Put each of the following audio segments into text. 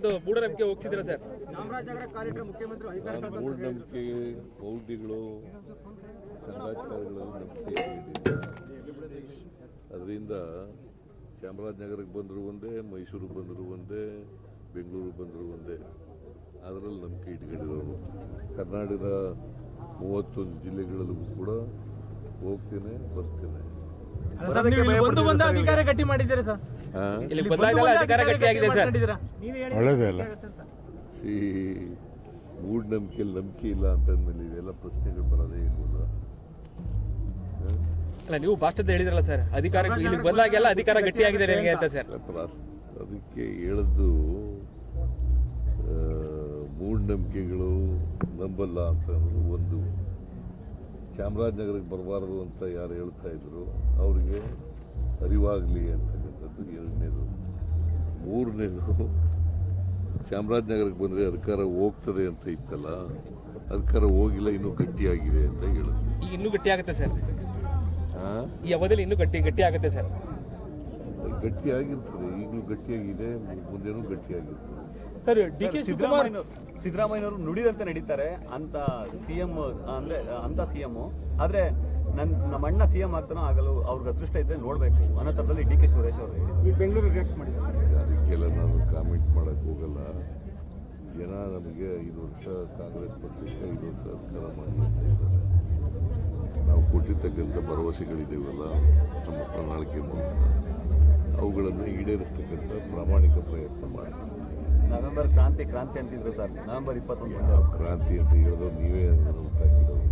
ಒಂದು ಮೂಢನಂಬಿಕೆ ಹೋಗ್ಸಿದ್ರ ಸರ್? ಮೂಢನಂಬಿಕೆ ಕಂದಾಚಾರಗಳಲ್ಲಿ ನಂಬಿಕೆ ಅದರಿಂದ ಚಾಮರಾಜನಗರಕ್ಕೆ ಬಂದರೂ ಒಂದೇ ಮೈಸೂರಿಗೆ ಬಂದರೂ ಒಂದೇ ಬೆಂಗಳೂರಿಗೆ ಬಂದರೂ ಒಂದೇ. ಅದರಲ್ಲಿ ನಂಬಿಕೆ ಇಟ್ಕೊಂಡಿರೋರು. ಕರ್ನಾಟಕದ ಮೂವತ್ತೊಂದು ಜಿಲ್ಲೆಗಳಲ್ಲೂ ಕೂಡ ಹೋಗ್ತೇನೆ ಬರ್ತೇನೆ. ಒಂದು ಬಂದ ಅಧಿಕಾರ ಗಟ್ಟಿ ಮಾಡಿದ್ದೀರಾ ಸರ್? ಇಲ್ಲಿ ಬದಲಾಗಲ್ಲ ಅಧಿಕಾರ ಗಟ್ಟಿಯಾಗಿದೆ ಸರ್. ಮಾಡಿದ್ದೀರಾ? ಒಳ್ಳೇದೇ ಅಲ್ಲ. ಸಿ ಮೂಢನಂಬಿಕೆಯಲ್ಲಿ ನಂಬಿಕೆ ಇಲ್ಲ ಅಂತಂದ್ಮೇಲೆ ಇವೆಲ್ಲ ಪ್ರಶ್ನೆಗಳು ಬರೋದೇ ಇಲ್ವಲ್ಲ? ಅಲ್ಲ ನೀವು ಭಾಷಣದ ಹೇಳಿದ್ರಲ್ಲ ಸರ್ ಅಧಿಕಾರ ಇಲ್ಲಿ ಬಂದಾಗೆಲ್ಲ ಅಧಿಕಾರ ಗಟ್ಟಿಯಾಗಿದೆ ನಿಮಗೆ ಅಂತ ಸರ್. ಅದಕ್ಕೆ ಹೇಳದ್ದು ಮೂಢನಂಬಿಕೆಗಳು ನಂಬಲ್ಲ ಅಂತ ಒಂದು ಚಾಮರಾಜನಗರಕ್ಕೆ ಬರಬಾರದು ಅಂತ ಯಾರು ಹೇಳ್ತಾ ಇದ್ರು ಅವರಿಗೆ ಅರಿವಾಗಲಿ ಅಂತಕ್ಕಂಥದ್ದು ಎರಡನೇದು. ಮೂರನೇದು ಚಾಮರಾಜನಗರಕ್ಕೆ ಬಂದರೆ ಅಧಿಕಾರ ಹೋಗ್ತದೆ ಅಂತ ಇತ್ತಲ್ಲ ಅಧಿಕಾರ ಹೋಗಿಲ್ಲ ಇನ್ನೂ ಗಟ್ಟಿಯಾಗಿದೆ ಅಂತ ಹೇಳೋದು ಈಗ ಇನ್ನೂ ಗಟ್ಟಿ ಆಗುತ್ತೆ ಸರ್? ಈ ಅವಧಿಯಲ್ಲಿ ಇನ್ನೂ ಗಟ್ಟಿ ಗಟ್ಟಿ ಆಗುತ್ತೆ ಸರ್. ಗಟ್ಟಿಯಾಗಿರ್ತದೆ ಈಗಲೂ ಗಟ್ಟಿಯಾಗಿದೆ ಮುಂದೆನೂ ಗಟ್ಟಿಯಾಗಿರ್ತದೆ. ಸರ್ ಡಿ ಕೆ ಶಿವಕುಮಾರ್ ಸಿದ್ದರಾಮಯ್ಯನವರು ನುಡಿದಂತೆ ನಡೀತಾರೆ ಅಂತ ಸಿಎಂ ಅಂದ್ರೆ ಅಂತ ಸಿಎಂ. ಆದ್ರೆ ನನ್ ನಮ್ಮ ಅಣ್ಣ ಸಿಎಂ ಆಗ್ತಾನೋ ಆಗಲು ಅವ್ರಿಗೆ ಅದೃಷ್ಟ ಇದ್ರೆ ನೋಡ್ಬೇಕು. ಅನ್ನೋ ಥರದಲ್ಲಿ ಡಿ ಕೆ ಸುರೇಶ್ ಅವರು ಈ ಬೆಂಗಳೂರು ರಿಯಾಕ್ಟ್ ಮಾಡಿದ್ದಾರೆ? ಅದಕ್ಕೆಲ್ಲ ನಾನು ಕಾಮೆಂಟ್ ಮಾಡಕ್ ಹೋಗಲ್ಲ. ಜನ ನಮಗೆ ಐದು ವರ್ಷ ಕಾಂಗ್ರೆಸ್ ಪಕ್ಷಕ್ಕೆ ಐದು ವರ್ಷ ಅಧಿಕಾರ ಮಾಡಿ ಅಂತ ಇದ್ದಾರೆ. ನಾವು ಕೊಟ್ಟಿರ್ತಕ್ಕಂಥ ಭರವಸೆಗಳಿದ್ದೇವಲ್ಲ ನಮ್ಮ ಪ್ರಣಾಳಿಕೆ ಮೂಲಕ. ಅವುಗಳನ್ನು ಈಡೇರಿಸ್ತಕ್ಕಂಥ ಪ್ರಾಮಾಣಿಕ ಪ್ರಯತ್ನ ಮಾಡ್ತೀವಿ ನವೆಂಬರ್ ಕ್ರಾಂತಿ ಕ್ರಾಂತಿ ಅಂತಿದ್ರು ಸರ್. ನವೆಂಬರ್ ಇಪ್ಪತ್ತೊಂದು ಕ್ರಾಂತಿ ಅಂತ ಹೇಳೋದು ನೀವೇ ಹುಟ್ಟಾಕಿದವರು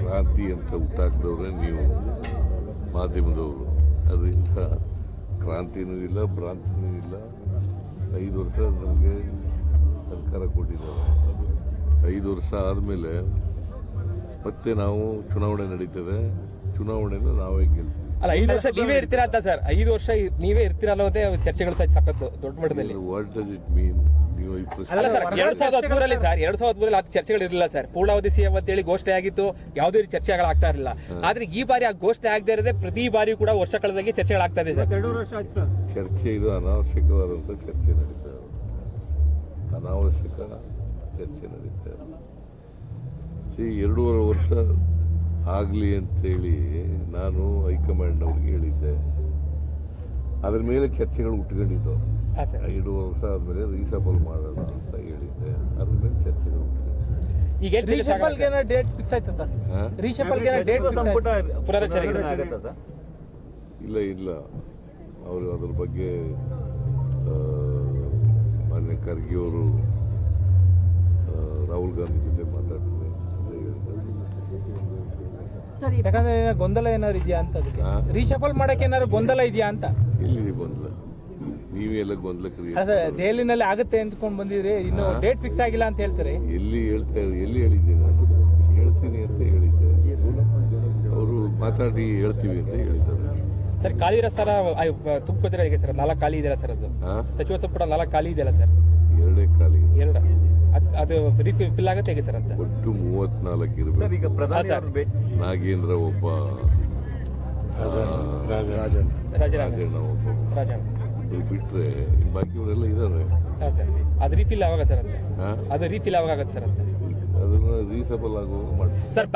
ಕ್ರಾಂತಿ ಅಂತ ಹುಟ್ಟಾಕಿದವ್ರೆ ನೀವು ಮಾಧ್ಯಮದವರು. ಅದರಿಂದ ಕ್ರಾಂತಿನೂ ಇಲ್ಲ ಭ್ರಾಂತಿನೂ ಇಲ್ಲ. ಐದು ವರ್ಷ ನಮಗೆ ಸರ್ಕಾರ ಕೊಟ್ಟಿದ್ದಾರೆ. ಐದು ವರ್ಷ ಆದಮೇಲೆ ಮತ್ತೆ ನಾವು ಚುನಾವಣೆ ನಡೀತದೆ. ಚುನಾವಣೆನ ನಾವೇ ಗೆಲ್ತೀವಿ. ಅಲ್ಲ ಐದು ವರ್ಷ ನೀವೇ ಇರ್ತೀರಾ ಅಂತ ಸರ್. ಐದು ವರ್ಷ ನೀವೇ ಇರ್ತೀರಾ ಅನ್ನೋದೇ ಚರ್ಚೆಗಳು ಸಹ ಸಖತ್ತು ದೊಡ್ಡ ಮಟ್ಟದಲ್ಲಿ. ವಾಟ್ ಡಸ್ ಇಟ್ ಮೀನ್ ನೀವು ಈ ಅಲ್ಲ ಸರ್ ಎರಡ್ ಸಾವಿರದ ಹದಿಮೂರಲ್ಲಿ ಸರ್ ಎರಡ್ ಸಾವಿರದ ಹದಿಮೂರಲ್ಲಿ ಆ ಚರ್ಚೆಗಳು ಇರಲಿಲ್ಲ ಸರ್. ಪೂರ್ಣಾವಧಿ ಸಿಎಂ ಅಂತೇಳಿ ಘೋಷಣೆ ಆಗಿತ್ತು. ಯಾವುದೇ ರೀತಿ ಚರ್ಚೆಗಳಾಗ್ತಾ ಇರಲಿಲ್ಲ. ಆದ್ರೆ ಈ ಬಾರಿ ಆ ಘೋಷಣೆ ಆಗದೆ ಇರದೆ ಪ್ರತಿ ಬಾರಿ ಕೂಡ ವರ್ಷ ಕಳೆದಾಗೆ ಚರ್ಚೆಗಳಾಗ್ತಾ ಇದೆ ಸರ್. ಎರಡು ವರ್ಷ ಆಯ್ತು ಸರ್. ಚರ್ಚೆ ಇದು ಅನಾವಶ್ಯಕವಾದಂಥ ಚರ್ಚೆ ನಡೀತಾ ಇದೆ. ಅನಾವಶ್ಯಕ ಚರ್ಚೆ ನಡೀತಾ ಇದೆ. ಸಿ ಎರಡೂವರೆ ವರ್ಷ ಆಗಲಿ ಅಂತೇಳಿ ನಾನು ಹೈಕಮಾಂಡ್ನವ್ರಿಗೆ ಹೇಳಿದ್ದೆ. ಅದ್ರ ಮೇಲೆ ಚರ್ಚೆಗಳು ಉಟ್ಕೊಂಡಿದ್ದು ಎರಡೂವರೆ ವರ್ಷ ಆದಮೇಲೆ ರೀಸಬಲ್ ಮಾಡೋಣ ಅಂತ ಹೇಳಿದ್ದೆ. ಅದ್ರ ಮೇಲೆ ಚರ್ಚೆಗಳು ಈಗ? ಡೇಟ್ ಫಿಕ್ಸ್ ಡೇಟ್ ಸಂಪುಟ ಪುನರಚನೆ ಆಗುತ್ತಾ ಸರ್? ಇಲ್ಲ ಇಲ್ಲ. ಅವರು ಅದ್ರ ಬಗ್ಗೆ ಮೊನ್ನೆ ಮಾನ್ಯ ಖರ್ಗೆ ಅವರು ರಾಹುಲ್ ಗಾಂಧಿ ಜೊತೆ ಹೇಳಿದ್ದಾರೆ ಯಾಕಂದ್ರೆ ಏನೋ ಗೊಂದಲ ಏನಾದ್ರು ಇದೆಯಾ ಅಂತ? ರೀಶಫಲ್ ಮಾಡಕ್ಕೆ ಏನಾದ್ರು ಗೊಂದಲ ಇದೆಯಾ ಅಂತ. ಎಲ್ಲಿದೆ ಗೊಂದಲ? ನೀವೆಲ್ಲ ಎಲ್ಲ ಗೊಂದಲ ಅದೇ ದೆಹಲಿನಲ್ಲಿ ಆಗುತ್ತೆ ಅಂದ್ಕೊಂಡು ಬಂದಿದ್ರಿ ಇನ್ನು ಡೇಟ್ ಫಿಕ್ಸ್ ಆಗಿಲ್ಲ ಅಂತ ಹೇಳ್ತಾರೆ. ಎಲ್ಲಿ ಹೇಳ್ತಾ ಎಲ್ಲಿ ಹೇಳಿದ್ದೀರಾ? ಹೇಳ್ತೀನಿ ಅಂತ ಹೇಳಿದ್ದೆ ಅವರು ಮಾತಾಡಿ ಹೇಳ್ತೀವಿ ಅಂತ ಹೇಳಿದ್ದಾರೆ. ಸರ್ ಖಾಲಿ ಇರೋ ಸರ್ ತುಂಬಿದ್ರೆ ಹೇಗೆ ಸರ್? ನಾಲ್ಕು ಖಾಲಿ ಇದೆಯಲ್ಲ ಸರ್ ಅದು? ಸಚಿವ ಸಂಪುಟ ನಾಲ್ಕು ಖಾಲಿ ಇದೆಯಲ್ಲ ಸರ್? ಎರಡೇ ಖಾಲಿ. ಎರಡು. ಅದ್- ರಿಫಿಲ್ ಆಗುತ್ತೆ ಹೇಗೆ ಸರ್ ಅಂತ? ಒಟ್ಟು ಮೂವತ್ನಾಲ್ಕು ಸರ್ ಇರಬೇಕು ಈಗ ಪ್ರಧಾನಿ ಹಾ, ಅವರು ಸರ್. ಭೇಟಿ ನಾಗೇಂದ್ರ ಒಬ್ಬ ರಾಜ ರಾಜಣ್ಣ ಒಬ್ಬ. ರಾಜ ಇವ್ರು ಬಿಟ್ರೆ ಬಾಕಿಯವರೆಲ್ಲ ಇದ್ದಾರೆ ಹಾಂ ಸರ್. ಅದು ರೀಫಿಲ್ ಯಾವಾಗ ಸರ್ ಅಂತ? ಹಾ? ಅದು ರೀಫಿಲ್ ಯಾವಾಗ ಆಗುತ್ತೆ ಸರ್ ಅಂತ? ಅದನ್ನ ರೀಸಬಲ್ ಆಗುವ ಮಾಡ್ತಾರೆ ಸರ್